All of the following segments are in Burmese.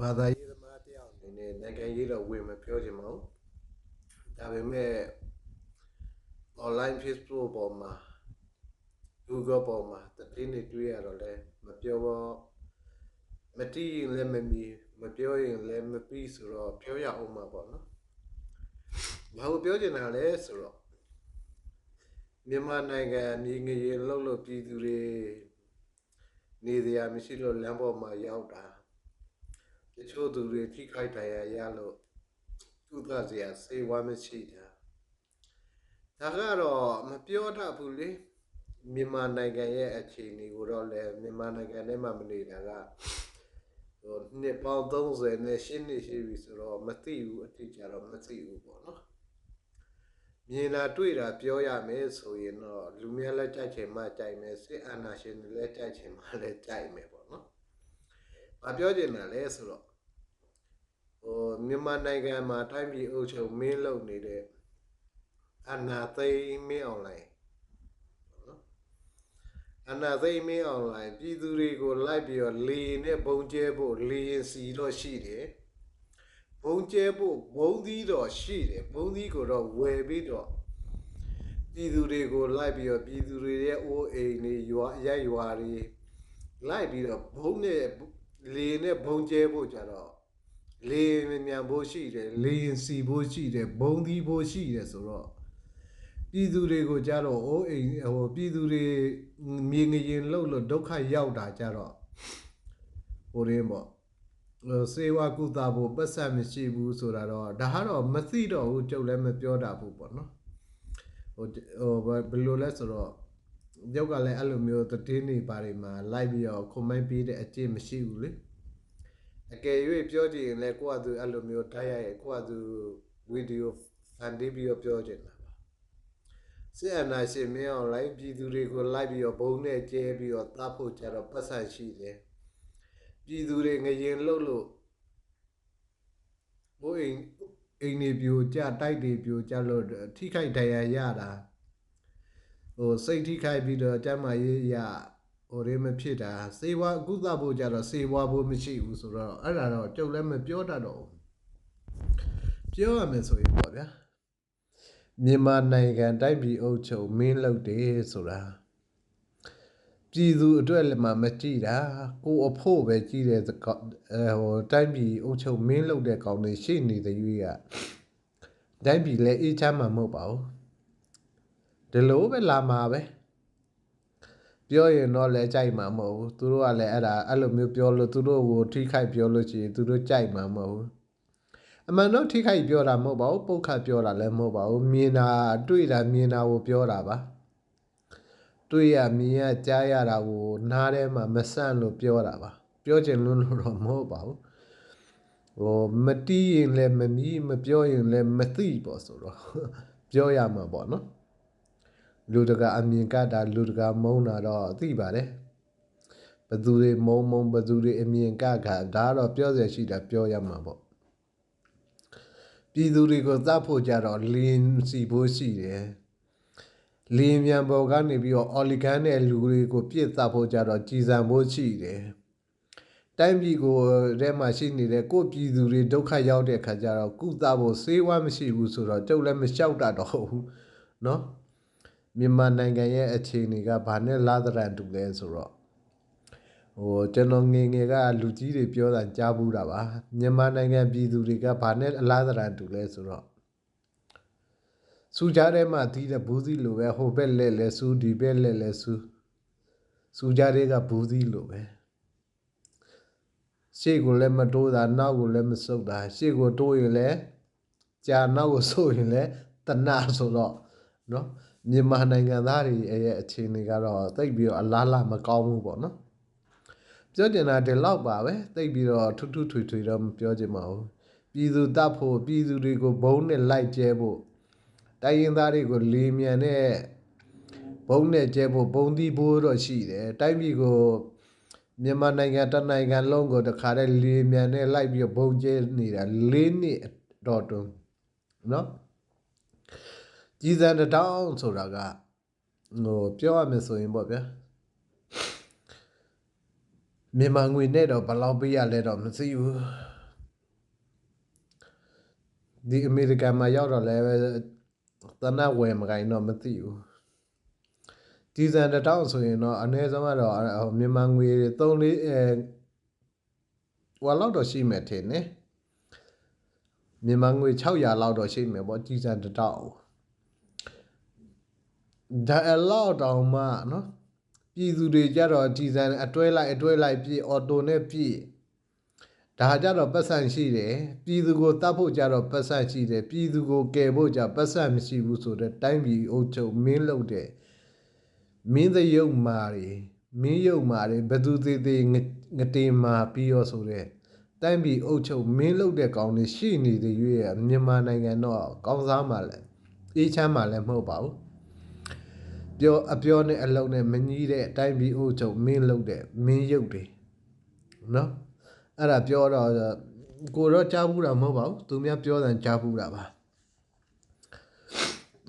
ဘာသာရေးသမားတယောက်အနေနဲ့နိုင်ငံရေးတော့ဝင်မပြောချင်ပါဘူးဒါပေမဲ့ online Facebook ပေါ်မှာ Google ပေါ်မှာတတိနေတွေ့ရတော့လဲမပြောတော့မတီးရင်လည်းမမီမပြောရင်လည်းမပြီးဆိုတော့ပြောရအောင်မှာပေါ့နော်ဘာလို့ပြောချင်တာလဲဆိုတော့မြန်မာနိုင်ငံမြေငရေလှုပ်လို့ပြည်သူတွေနေစရာမရှိလို့လမ်းပေါ်မှာရောက်တာ တချို့သူတွေထိခိုက်ဒဏ်ရာရလို့သူ့သားစရာစေဝါမရှိတာဒါကတော့မပြောတတ်ဘူးလေမြန်မာနိုင်ငံရဲ့အခြေအနေကိုတော့လည်းမြန်မာနိုင်ငံထဲမှာမနေတာကဟိုနှစ်ပေါင်း30နဲ့ရှင်းနေရှိပြီဆိုတော့မသိဘူးအတိအကျတော့မသိဘူးပေါ့နော်မြင်တာတွေ့တာပြောရမယ်ဆိုရင်တော့လူများလက်ကြိုက်ချင်မှကြိုက်မယ်စစ်အာဏာရှင်တွေလက်ကြိုက်ချင်မှလည်းကြိုက်မယ်ပေါ့နော်။ မပြောချင်တာလဲဆိုတော့ဟိုမြန်မာနိုင်ငံမှာတိုင်းပြည်အုပ်ချုပ်မင်းလုပ်နေတဲ့အာဏာသိမ်းမင်းအောင်လိုင်းနော်။အာဏာသိမ်းမင်းအောင်လိုင်းပြည်သူတွေကိုလိုက်ပြီးတော့လေနဲ့ဘုံကျဲဖို့လေရင်စီတော့ရှိတယ်။ဘုံကျဲဖို့ဘုံသီးတော့ရှိတယ်ဘုံသီးကိုတော့ဝယ်ပြီးတော့ပြည်သူတွေကိုလိုက်ပြီးတော့ပြည်သူတွေရဲ့အိုးအိမ်တွေရွာရိုက်ရွာတွေလိုက်ပြီးတော့ဘုံနဲ့ လေနဲ့ဘုံကျဲဖို့ကြတော့လေမြန်ဖို့ရှိတယ်လေရင်စီဖို့ရှိတယ်ဘုံသီးဖို့ရှိတယ်ဆိုတော့ပြည်သူတွေကိုကြတော့အိုးအိမ်ဟိုပြည်သူတွေမြေငရင်လှုပ်လို့ဒုက္ခရောက်တာကြတော့ဟိုရင်းပေါ့စေဝါကုသဖို့ပတ်စံမရှိဘူးဆိုတာတော့ဒါကတော့မသိတော့ဘူးကြုတ်လည်းမပြောတာဘူးပေါ့နော်ဟိုဟိုဘယ်လိုလဲဆိုတော့ ယောက်ကလည်းအဲ့လိုမျိုးတည်နေပါတွေမှာလိုက်ပြီးတော့ခွန်မိုင်းပေးတဲ့အကျင့်မရှိဘူးလေအကယ်၍ပြောကြည့်ရင်လည်းကိုယ့်အသူအဲ့လိုမျိုးတိုက်ရရဲ့ကိုယ့်အသူဗီဒီယိုဖန်တီးပြီးတော့ပြောချင်တာပါစစ်အနာရှင်မင်းအောင်လိုက်ပြည်သူတွေကိုလိုက်ပြီးတော့ဘုံနဲ့ကျဲပြီးတော့တပ်ဖို့ကြတော့ပတ်စံရှိတယ်ပြည်သူတွေငရင်လှုပ်လို့ဘိုးအိမ်အိမ်နေပြိုကြတိုက်တွေပြိုကြလို့ထိခိုက်ဒဏ်ရာရတာ ဟိုစိတ်ထိခိုက်ပြီးတော့ကျမ်းမာရေးရဟိုရဲမဖြစ်တာစေဝါအကုသဖို့ကြတော့စေဝါဖို့မရှိဘူးဆိုတော့အဲ့ဒါတော့ကြုတ်လည်းမပြောတတ်တော့ဘူးပြောရမယ်ဆိုရင်ပေါ့ဗျာမြန်မာနိုင်ငံတိုက်ပြည်အုပ်ချုပ်မင်းလုပ်တယ်ဆိုတာပြည်သူအတွက်လည်းမမကြည့်တာကိုအဖို့ပဲကြည့်တဲ့အဲဟိုတိုင်းပြည်အုပ်ချုပ်မင်းလုပ်တဲ့ကောင်တွေရှိနေတဲ့ရွေးကတိုင်းပြည်လည်းအေးချမ်းမှာမဟုတ်ပါဘူး ဒီလိုပဲလာမှာပဲပြောရင်တော့လည်းကြိုက်မှာမဟုတ်ဘူးသူတို့ကလည်းအဲ့ဒါအဲ့လိုမျိုးပြောလို့သူတို့ကိုထိခိုက်ပြောလို့ရှိရင်သူတို့ကြိုက်မှာမဟုတ်ဘူးအမှန်တော့ထိခိုက်ပြောတာမဟုတ်ပါဘူးပုတ်ခတ်ပြောတာလည်းမဟုတ်ပါဘူးမြင်တာတွေ့တာမြင်တာကိုပြောတာပါတွေ့ရမြင်ရကြားရတာကိုနားထဲမှာမဆန့်လို့ပြောတာပါပြောချင်လို့တော့မဟုတ်ပါဘူးဟိုမတီးရင်လည်းမမီးမပြောရင်လည်းမသိပေါ့ဆိုတော့ပြောရမှာပေါ့နော် လူတကာအမြင်ကတာလူတကာမုန်းတာတော့သိပါတယ်ဘသူတွေမုံမုံဘသူတွေအမြင်ကကဒါတော့ပြောရရှိတာပြောရမှာပေါ့ပြည်သူတွေကိုသတ်ဖို့ကြတော့လင်းစီဖို့ရှိတယ်လင်းမြန်ပေါ်ကနေပြီးတော့အော်လီဂန်တဲ့လူတွေကိုပြစ်သတ်ဖို့ကြတော့ကြည်စံဖို့ရှိတယ်တိုင်းပြည်ကိုထဲမှာရှိနေတဲ့ကိုပြည်သူတွေဒုက္ခရောက်တဲ့ခါကျတော့ကုသဖို့စေဝါမရှိဘူးဆိုတော့ကျုပ်လည်းမလျှောက်တာတော့ဘူးเนาะ မြန်မာနိုင်ငံရဲ့အခြေအနေကဘာနဲ့လာသရန်တူလဲဆိုတော့ဟိုကျွန်တော်ငငယ်ကလူကြီးတွေပြောတာကြားဘူးတာပါမြန်မာနိုင်ငံပြည်သူတွေကဘာနဲ့အလားသရန်တူလဲဆိုတော့စူကြတဲ့မှာဒီတဲ့ဘူးစီလိုပဲဟိုဘက်လဲလဲစူဒီဘက်လဲလဲစူစူကြတဲ့ကဘူးစီလိုပဲရှေ့ကိုလည်းမတိုးတာနောက်ကိုလည်းမဆုပ်တာရှေ့ကိုတိုးရင်လည်းကြာနောက်ကိုဆုပ်ရင်လည်းတဏဆိုတော့နော် မြန်မာနိုင်ငံသားတွေရဲ့အခြေအနေကတော့တိတ်ပြီးတော့အလားလာမကောင်းဘူးပေါ့နော်ပြောချင်တာဒီလောက်ပါပဲတိတ်ပြီးတော့ထွတ်ထွတ်ထွေထွေတော့မပြောချင်ပါဘူးပြည်သူတပ်ဖို့ပြည်သူတွေကိုဘုံနဲ့လိုက်ကျဲဖို့တိုင်းရင်းသားတွေကိုလေမြန်နဲ့ဘုံနဲ့ကျဲဖို့ဘုံသီးဖို့တော့ရှိတယ်တိုင်းပြည်ကိုမြန်မာနိုင်ငံတနိုင်ငံလုံးကိုတခါတည်းလေမြန်နဲ့လိုက်ပြီးဘုံကျဲနေတာ၄နှစ်တော့တွန်းနော် ကြည်စံတောင်းဆိုတာကဟိုပြောရမယ်ဆိုရင်ပေါ့ဗျာမြန်မာငွေနဲ့တော့ဘယ်လောက်ပေးရလဲတော့မသိဘူးဒီအမေရိကန်မှာရောက်တော့လည်းတနတ်ဝယ်မကိုင်းတော့မသိဘူးဒီဇန်တစ်တောင်းဆိုရင်တော့အနည်းဆုံးကတော့ဟိုမြန်မာငွေ3 4အဲဟိုလောက်တော့ရှိမယ်ထင်တယ်မြန်မာငွေ600လောက်တော့ရှိမယ်ပေါ့ဒီဇန်တစ်တောင်း ဒါအလောက်တောင်မှနော်ပြည်သူတွေကြတော့ဒီဇန်အတွဲလိုက်အတွဲလိုက်ပြည်အော်တိုနဲ့ပြည်ဒါကြတော့ပတ်စံရှိတယ်ပြည်သူကိုတတ်ဖို့ကြတော့ပတ်စံရှိတယ်ပြည်သူကိုကယ်ဖို့ကြပတ်စံမရှိဘူးဆိုတော့တိုင်းပြည်အုပ်ချုပ်မင်းလုပ်တယ်မင်းသရုပ်မာတွေမင်းရုပ်မာတွေဘသူသေးသေးငတေမာပြီးရောဆိုတဲ့တိုင်းပြည်အုပ်ချုပ်မင်းလုပ်တဲ့ကောင်တွေရှိနေတဲ့ရွေးရမြန်မာနိုင်ငံတော့ကောင်းစားမှလည်းအေးချမ်းမှလည်းမဟုတ်ပါဘူး ပြောအပြောနဲ့အလုံးနဲ့မညီတဲ့အတိုင်းပြီးအိုးချုပ်မင်းလုပ်တဲ့မင်းရုပ်တွေနော်အဲ့ဒါပြောတော့ကိုတော့ကြားဘူးတာမဟုတ်ပါဘူးသူများပြောတယ်ကြားဘူးတာပါ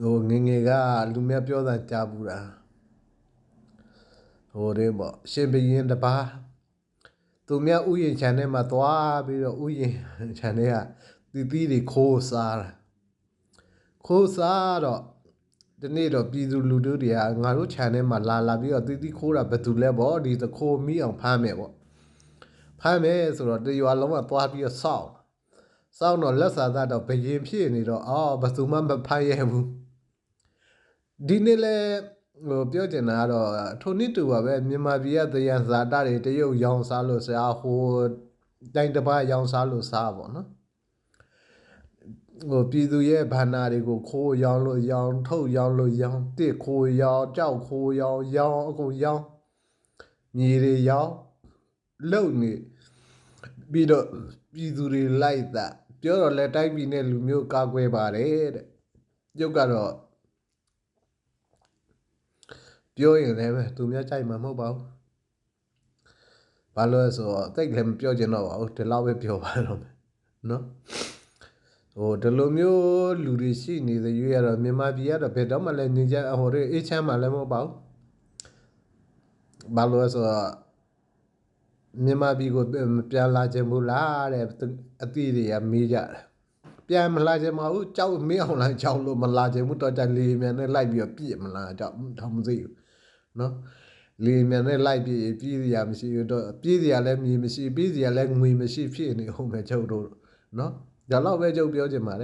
ဟိုငယ်ငယ်ကလူများပြောတာကြားဘူးတာဟိုတဲ့ပေါ့ရှင်ဘရင်တပါသူများဥယျာဉ်ခြံထဲမှာသွားပြီးတော့ဥယျာဉ်ခြံထဲကတီတီတွေခိုးစားတာခိုးစားတော့ ဒီနေ့တော့ပြည်သူလူထုတွေကငါတို့ channel မှာလာလာပြီးတော့တီးတီးခိုးတာဘယ်သူလဲဗောဒီသခိုးမိအောင်ဖမ်းမယ်ဗောဖမ်းမယ်ဆိုတော့တရွာလုံးကသွားပြီးတော့စောင့်စောင့်တော့လက်စာသားတော့ဘယင်ဖြစ်နေတော့အော်ဘယ်သူမှမဖမ်းရဘူးဒီနေ့လဲဟိုပြောချင်တာကတော့ထိုနည်းတူပါပဲမြန်မာပြည်ကတယံဇာတာတွေတရုတ်ရောင်းစားလို့ဆရာဟိုတိုင်းတစ်ပါးရောင်းစားလို့စားပါတော့ ဟိုပြည်သူရဲ့ဘန္နာတွေကိုခိုးရောင်းလို့ရောင်းထုတ်ရောင်းလို့ရောင်းတစ်ခိုးရောင်းကြောက်ခိုးရောင်းရောင်းအကုန်ရောင်းမြေတွေရောင်းလုံနေပြီးတော့ပြည်သူတွေလိုက်တာပြောတော့လဲတိုင်းပြည်နဲ့လူမျိုးကာကွယ်ပါတယ်တဲ့ရုပ်ကတော့ပြောရင်လည်းပဲသူများကြိုက်မှာမဟုတ်ပါဘူးဘာလို့လဲဆိုတော့တိတ်လည်းမပြောချင်တော့ပါဘူးဒီလောက်ပဲပြောပါတော့မယ်နော် ဟိုဒီလိုမျိုးလူတွေရှိနေတဲ့ရွေးရတော့မြန်မာပြည်ကတော့ဘယ်တော့မှလည်းနေကြဟိုတွေအေးချမ်းမှလည်းမဟုတ်ပါဘူးဘာလို့လဲဆိုတော့မြန်မာပြည်ကိုပြန်လာခြင်းဘူးလားတဲ့အသည့်တွေကမေးကြတယ်ပြန်မလာခြင်းမဟုတ်ကြောက်မင်းအောင်လိုက်ကြောက်လို့မလာခြင်းဘူးတော့ကြလေမြန်နဲ့လိုက်ပြီးတော့ပြည့်မလားကြောက်တော့မသိဘူးနော်လေမြန်နဲ့လိုက်ပြည့်ပြည့်စရာမရှိတော့ပြည့်စရာလည်းမြေမရှိပြည့်စရာလည်းငွေမရှိဖြစ်နေဟုတ်မယ်ကျုပ်တို့နော် ဒါတော့ပဲကျုပ်ပြောချင်ပါတယ်